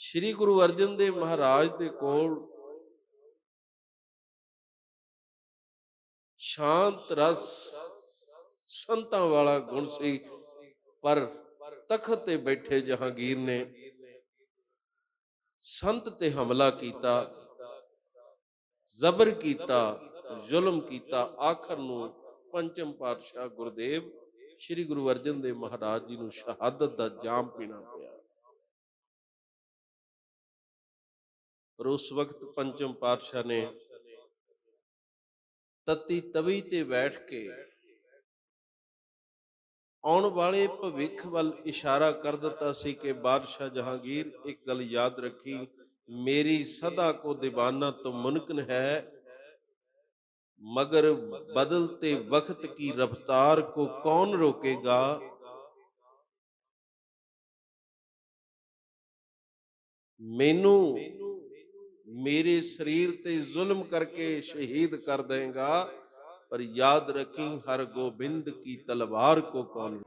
ਸ੍ਰੀ ਗੁਰੂ ਅਰਜਨ ਦੇਵ ਮਹਾਰਾਜ ਦੇ ਕੋਲ ਸ਼ਾਂਤ ਰਸ ਸੰਤਾਂ ਵਾਲਾ ਗੁਣ ਸੀ, ਪਰ ਤਖਤ ਤੇ ਬੈਠੇ ਜਹਾਂਗੀਰ ਨੇ ਸੰਤ ਤੇ ਹਮਲਾ ਕੀਤਾ, ਜ਼ਬਰ ਕੀਤਾ, ਜ਼ੁਲਮ ਕੀਤਾ, ਆਖਰ ਨੂੰ ਪੰਚਮ ਪਾਤਸ਼ਾਹ ਗੁਰਦੇਵ, ਸ੍ਰੀ ਗੁਰੂ ਅਰਜਨ ਦੇਵ ਮਹਾਰਾਜ ਜੀ ਨੂੰ ਸ਼ਹਾਦਤ ਦਾ ਜਾਮ ਪੀਣਾ ਪਰ ਉਸ ਵਕਤ ਪੰਚਮ ਪਾਤਸ਼ਾਹ ਨੇ ਤਤੀ ਤਵੀ ਤੇ ਬੈਠ ਕੇ ਆਉਣ ਵਾਲੇ ਭਵਿੱਖ ਵੱਲ ਇਸ਼ਾਰਾ ਕਰ ਦਿੱਤਾ ਸੀ ਕਿ ਬਾਦਸ਼ਾਹ ਜਹਾਂਗੀਰ ਇੱਕ ਗੱਲ ਯਾਦ ਰੱਖੀ, ਮੇਰੀ ਸਦਾ ਕੋ دیਵਾਨਾ ਤੋਂ ਮੁਨਕਨ ਹੈ, ਮਗਰ ਬਦਲਤੇ ਵਕਤ ਕੀ ਰਫਤਾਰ ਕੋ ਕੌਣ ਰੋਕੇਗਾ? ਮੈਨੂੰ ਮੇਰੇ ਸਰੀਰ ਤੇ ਜ਼ੁਲਮ ਕਰਕੇ ਸ਼ਹੀਦ ਕਰ ਦੇਗਾ, ਪਰ ਯਾਦ ਰੱਖੀ ਹਰ ਗੋਬਿੰਦ ਕੀ ਤਲਵਾਰ ਕੋ ਕੌਨ